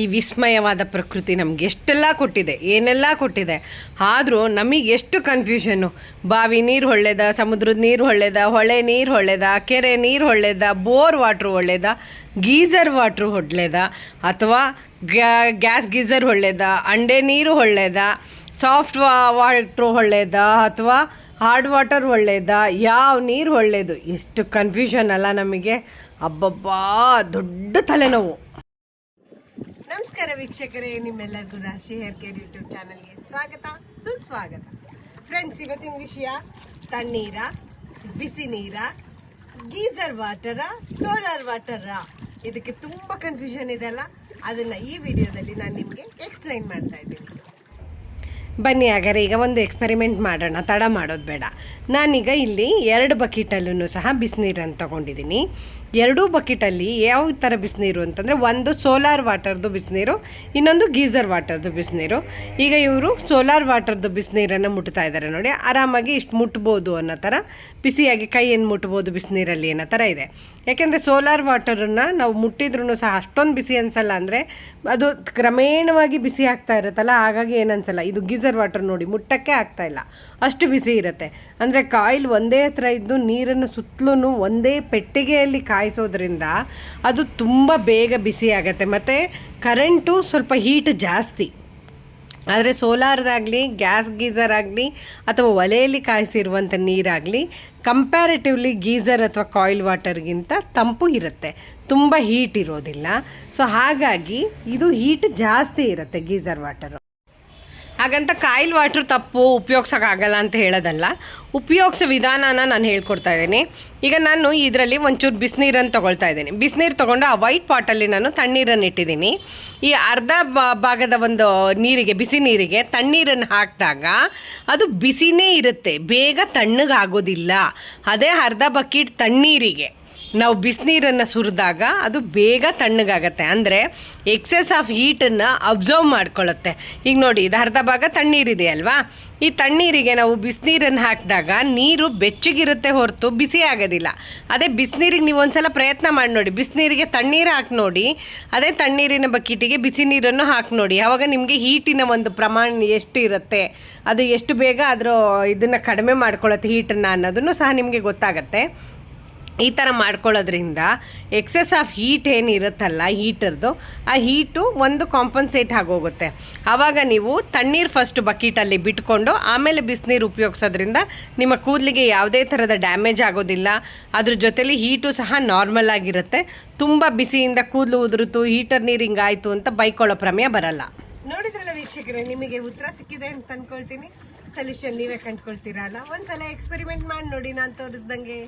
ಈ ವಿಸ್ಮಯವಾದ ಪ್ರಕೃತಿ ನಮ್ಗೆ ಎಷ್ಟೆಲ್ಲ ಕೊಟ್ಟಿದೆ, ಏನೆಲ್ಲ ಕೊಟ್ಟಿದೆ. ಆದರೂ ನಮಗೆ ಎಷ್ಟು ಕನ್ಫ್ಯೂಷನ್ನು ಬಾವಿ ನೀರು ಒಳ್ಳೆಯದ ಸಮುದ್ರದ ನೀರು ಒಳ್ಳೆಯದ ಹೊಳೆ ನೀರು ಒಳ್ಳೆಯದ ಕೆರೆ ನೀರು ಒಳ್ಳೆಯದ ಬೋರ್ ವಾಟ್ರು ಒಳ್ಳೇದಾ, ಗೀಸರ್ ವಾಟ್ರು ಒಳ್ಳೆಯದ ಅಥವಾ ಗ್ಯಾಸ್ ಗೀಸರ್ ಒಳ್ಳೆಯದ ಅಂಡೆ ನೀರು ಒಳ್ಳೆಯದ ಸಾಫ್ಟ್ ವಾಟ್ರು ಒಳ್ಳೇದಾ, ಅಥವಾ ಹಾರ್ಡ್ ವಾಟರ್ ಒಳ್ಳೆಯದ ಯಾವ ನೀರು ಒಳ್ಳೆಯದು ಎಷ್ಟು ಕನ್ಫ್ಯೂಷನ್ ಅಲ್ಲ ನಮಗೆ. ಅಬ್ಬಬ್ಬಾ, ದೊಡ್ಡ ತಲೆನೋವು. ನಮಸ್ಕಾರ ವೀಕ್ಷಕರೇ, ನಿಮ್ಮೆಲ್ಲರಿಗೂ ರಾಶಿ ಹೇರ್ ಕೇರ್ ಯೂಟ್ಯೂಬ್ ಚಾನಲ್ಗೆ ಸ್ವಾಗತ, ಸುಸ್ವಾಗತ. ಫ್ರೆಂಡ್ಸ್ ಇವತ್ತಿನ ವಿಷಯ, ತಣ್ಣೀರ, ಬಿಸಿ ನೀರ, ಗೀಸರ್ ವಾಟರ, ಸೋಲಾರ್ ವಾಟರ. ಇದಕ್ಕೆ ತುಂಬ ಕನ್ಫ್ಯೂಷನ್ ಇದೆ ಅಲ್ಲ? ಅದನ್ನು ಈ ವಿಡಿಯೋದಲ್ಲಿ ನಾನು ನಿಮಗೆ ಎಕ್ಸ್ಪ್ಲೈನ್ ಮಾಡ್ತಾ ಇದ್ದೀನಿ. ಬನ್ನಿ ಹಾಗಾದ್ರೆ ಈಗ ಒಂದು ಎಕ್ಸ್ಪೆರಿಮೆಂಟ್ ಮಾಡೋಣ. ತಡ ಮಾಡೋದು ಬೇಡ. ನಾನೀಗ ಇಲ್ಲಿ ಎರಡು ಬಕೆಟಲ್ಲೂ ಸಹ ಬಿಸಿನೀರನ್ನು ತಗೊಂಡಿದ್ದೀನಿ. ಎರಡೂ ಬಕೆಟಲ್ಲಿ ಯಾವ ಥರ ಬಿಸಿನೀರು ಅಂತಂದರೆ ಒಂದು ಸೋಲಾರ್ ವಾಟರ್ದು ಬಿಸಿನೀರು, ಇನ್ನೊಂದು ಗೀಸರ್ ವಾಟರ್ದು ಬಿಸಿನೀರು. ಈಗ ಇವರು ಸೋಲಾರ್ ವಾಟರ್ದು ಬಿಸಿನೀರನ್ನು ಮುಟ್ತಾ ಇದ್ದಾರೆ ನೋಡಿ. ಆರಾಮಾಗಿ ಇಷ್ಟು ಮುಟ್ಬೋದು ಅನ್ನೋ ಥರ, ಬಿಸಿಯಾಗಿ ಕೈಯನ್ನು ಮುಟ್ಬೋದು ಬಿಸಿನೀರಲ್ಲಿ ಅನ್ನೋ ಥರ ಇದೆ. ಯಾಕೆಂದರೆ ಸೋಲಾರ್ ವಾಟರನ್ನು ನಾವು ಮುಟ್ಟಿದ್ರೂ ಸಹ ಅಷ್ಟೊಂದು ಬಿಸಿ ಅನಿಸಲ್ಲ ಅಂದರೆ ಅದು ಕ್ರಮೇಣವಾಗಿ ಬಿಸಿ ಆಗ್ತಾ ಇರುತ್ತಲ್ಲ, ಹಾಗಾಗಿ ಏನನ್ಸಲ್ಲ. ಇದು ಗೀಸರ್ ವಾಟರ್ ನೋಡಿ, ಮುಟ್ಟಕ್ಕೆ ಆಗ್ತಾ ಇಲ್ಲ. ಅಷ್ಟು ಬಿಸಿ ಇರುತ್ತೆ. ಅಂದರೆ ಕಾಯಿಲ್ ಒಂದೇ ಹತ್ರ ಇದ್ದು ನೀರನ್ನು ಸುತ್ತಲೂ ಒಂದೇ ಪೆಟ್ಟಿಗೆಯಲ್ಲಿ ಕಾಯಿಸೋದ್ರಿಂದ ಅದು ತುಂಬ ಬೇಗ ಬಿಸಿ ಆಗುತ್ತೆ. ಮತ್ತು ಕರೆಂಟು ಸ್ವಲ್ಪ ಹೀಟ್ ಜಾಸ್ತಿ. ಆದರೆ ಸೋಲಾರ್ದಾಗಲಿ, ಗ್ಯಾಸ್ ಗೀಸರ್ ಆಗಲಿ, ಅಥವಾ ಒಲೆಯಲ್ಲಿ ಕಾಯಿಸಿರುವಂಥ ನೀರಾಗಲಿ ಕಂಪ್ಯಾರಿಟಿವ್ಲಿ ಗೀಸರ್ ಅಥವಾ ಕಾಯಿಲ್ ವಾಟರ್ಗಿಂತ ತಂಪು ಇರುತ್ತೆ. ತುಂಬ ಹೀಟ್ ಇರೋದಿಲ್ಲ. ಸೊ ಹಾಗಾಗಿ ಇದು ಹೀಟ್ ಜಾಸ್ತಿ ಇರುತ್ತೆ ಗೀಸರ್ ವಾಟರು. ಹಾಗಂತ ಕಾಯಿಲ್ ವಾಟ್ರ್ ತಪ್ಪು ಉಪಯೋಗ್ಸೋಕ್ಕಾಗಲ್ಲ ಅಂತ ಹೇಳೋದಲ್ಲ. ಉಪಯೋಗಿಸೋ ವಿಧಾನನ ನಾನು ಹೇಳ್ಕೊಡ್ತಾ ಇದ್ದೀನಿ. ಈಗ ನಾನು ಇದರಲ್ಲಿ ಒಂಚೂರು ಬಿಸಿನೀರನ್ನು ತೊಗೊಳ್ತಾ ಇದ್ದೀನಿ. ಬಿಸಿನೀರು ತೊಗೊಂಡು ಆ ವೈಟ್ ಪಾಟಲ್ಲಿ ನಾನು ತಣ್ಣೀರನ್ನು ಇಟ್ಟಿದ್ದೀನಿ. ಈ ಅರ್ಧ ಭಾಗದ ಒಂದು ನೀರಿಗೆ, ಬಿಸಿ ನೀರಿಗೆ ತಣ್ಣೀರನ್ನು ಹಾಕಿದಾಗ ಅದು ಬಿಸಿನೇ ಇರುತ್ತೆ. ಬೇಗ ತಣ್ಣಗಾಗೋದಿಲ್ಲ. ಅದೇ ಅರ್ಧ ಬಕೆಟ್ ತಣ್ಣೀರಿಗೆ. ನಾವು ಬಿಸಿನೀರನ್ನು ಸುರಿದಾಗ ಅದು ಬೇಗ ತಣ್ಣಗಾಗತ್ತೆ. ಅಂದರೆ ಎಕ್ಸೆಸ್ ಆಫ್ ಹೀಟನ್ನು ಅಬ್ಸರ್ವ್ ಮಾಡ್ಕೊಳ್ಳುತ್ತೆ. ಈಗ ನೋಡಿ, ಇದು ಅರ್ಧ ಭಾಗ ತಣ್ಣೀರಿದೆ ಅಲ್ವಾ? ಈ ತಣ್ಣೀರಿಗೆ ನಾವು ಬಿಸಿನೀರನ್ನು ಹಾಕಿದಾಗ ನೀರು ಬೆಚ್ಚಗಿರುತ್ತೆ ಹೊರತು ಬಿಸಿ ಆಗೋದಿಲ್ಲ. ಅದೇ ಬಿಸಿನೀರಿಗೆ ನೀವು ಒಂದ್ಸಲ ಪ್ರಯತ್ನ ಮಾಡಿ ನೋಡಿ. ಬಿಸಿನೀರಿಗೆ ತಣ್ಣೀರು ಹಾಕಿ ನೋಡಿ, ಅದೇ ತಣ್ಣೀರಿನ ಬಕೀಟಿಗೆ ಬಿಸಿ ನೀರನ್ನು ಹಾಕಿ ನೋಡಿ. ಆವಾಗ ನಿಮಗೆ ಹೀಟಿನ ಒಂದು ಪ್ರಮಾಣ ಎಷ್ಟು ಇರುತ್ತೆ, ಅದು ಎಷ್ಟು ಬೇಗ ಅದರ ಇದನ್ನು ಕಡಿಮೆ ಮಾಡ್ಕೊಳ್ಳುತ್ತೆ ಹೀಟನ್ನು ಅನ್ನೋದನ್ನು ಸಹ ನಿಮಗೆ ಗೊತ್ತಾಗತ್ತೆ. ಈ ಥರ ಮಾಡ್ಕೊಳ್ಳೋದ್ರಿಂದ ಎಕ್ಸೆಸ್ ಆಫ್ ಹೀಟ್ ಏನಿರುತ್ತಲ್ಲ ಹೀಟರ್ದು ಆ ಹೀಟು ಒಂದು ಕಾಂಪನ್ಸೇಟ್ ಆಗೋಗುತ್ತೆ. ಆವಾಗ ನೀವು ತಣ್ಣೀರು ಫಸ್ಟ್ ಬಕೀಟಲ್ಲಿ ಬಿಟ್ಕೊಂಡು ಆಮೇಲೆ ಬಿಸಿನೀರು ಉಪಯೋಗಿಸೋದ್ರಿಂದ ನಿಮ್ಮ ಕೂದಲಿಗೆ ಯಾವುದೇ ಥರದ ಡ್ಯಾಮೇಜ್ ಆಗೋದಿಲ್ಲ. ಅದ್ರ ಜೊತೆಲಿ ಹೀಟು ಸಹ ನಾರ್ಮಲ್ ಆಗಿರುತ್ತೆ. ತುಂಬ ಬಿಸಿಯಿಂದ ಕೂದಲು ಉದುರುತು ಹೀಟರ್ ನೀರು ಹಿಂಗಾಯಿತು ಅಂತ ಬೈಕೊಳ್ಳೋ ಪ್ರಮೇಯ ಬರಲ್ಲ. ನೋಡಿದ್ರಲ್ಲ ವೀಕ್ಷಕರೇ, ನಿಮಗೆ ಉತ್ತರ ಸಿಕ್ಕಿದೆ ಅಂತ ಅಂದ್ಕೊಳ್ತೀನಿ ಸೊಲ್ಯೂಷನ್ ನೀವೇ ಕಂಡ್ಕೊಳ್ತೀರಲ್ಲ. ಒಂದ್ಸಲ ಎಕ್ಸ್ಪೆರಿಮೆಂಟ್ ಮಾಡಿ ನೋಡಿ, ನಾನು ತೋರಿಸ್ದಂಗೆ.